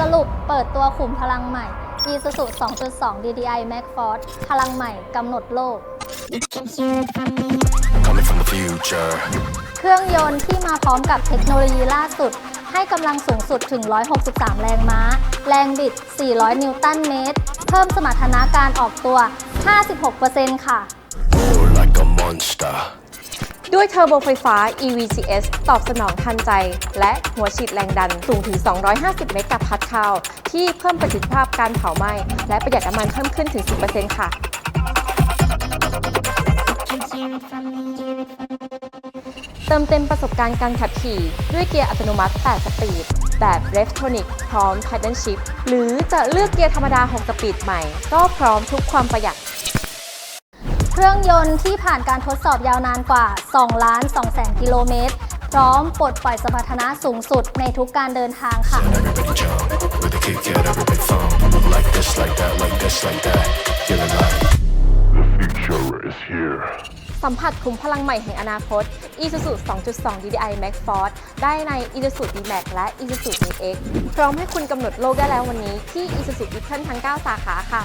สรุปเปิดตัวขุมพลังใหม่ Isuzu 2.2 DDI Max Force พลังใหม่กำหนดโลก Coming from the future. เครื่องยนต์ที่มาพร้อมกับเทคโนโลยีล่าสุด ให้กำลังสูงสุดถึง 163 แรงม้า แรงบิด 400 นิวตันเมตร เพิ่มสมรรถนะการออกตัว 56%ค่ะ oh, like a monster. ด้วยเทอร์โบไฟฟ้า EVCS ตอบสนองทันใจ และหัวฉีดแรงดันสูงถึง 250 เมกะพัสคาลที่เพิ่มประสิทธิภาพการเผาไหม้ และประหยัดน้ำมันเพิ่มขึ้นถึง 10%ค่ะ เติมเต็มประสบการณ์การขับขี่ ด้วยเกียร์อัตโนมัติ 8 สปีด แบบ r e v t o n i c พร้อม Paddle Shift หรือจะเลือกเกียร์ธรรมดา 6 สปีดใหม่ ก็พร้อมทุกความประหยัด รื่องยนต์ที่ผ่านการทดสอบยาวนานกว่า 2 ล้าน2แสนกิโลเมตร พร้อมปลดปล่อยสมรรถนะสูงสุดในทุกการเดินทางค่ะ Everybody jump with a kick, get everybody fun. Like this, like that, like this, like that. Feeling like the future is here. สัมผัสขุมพลังใหม่แห่งอนาคต Isuzu 2.2 DDI Max Force ได้ใน Isuzu D-Max และ Isuzu D-X พร้อมให้คุณกำหนดโลกได้แล้ววันนี้ที่ Isuzu e t e r n ทั้ง 9 สาขาค่ะ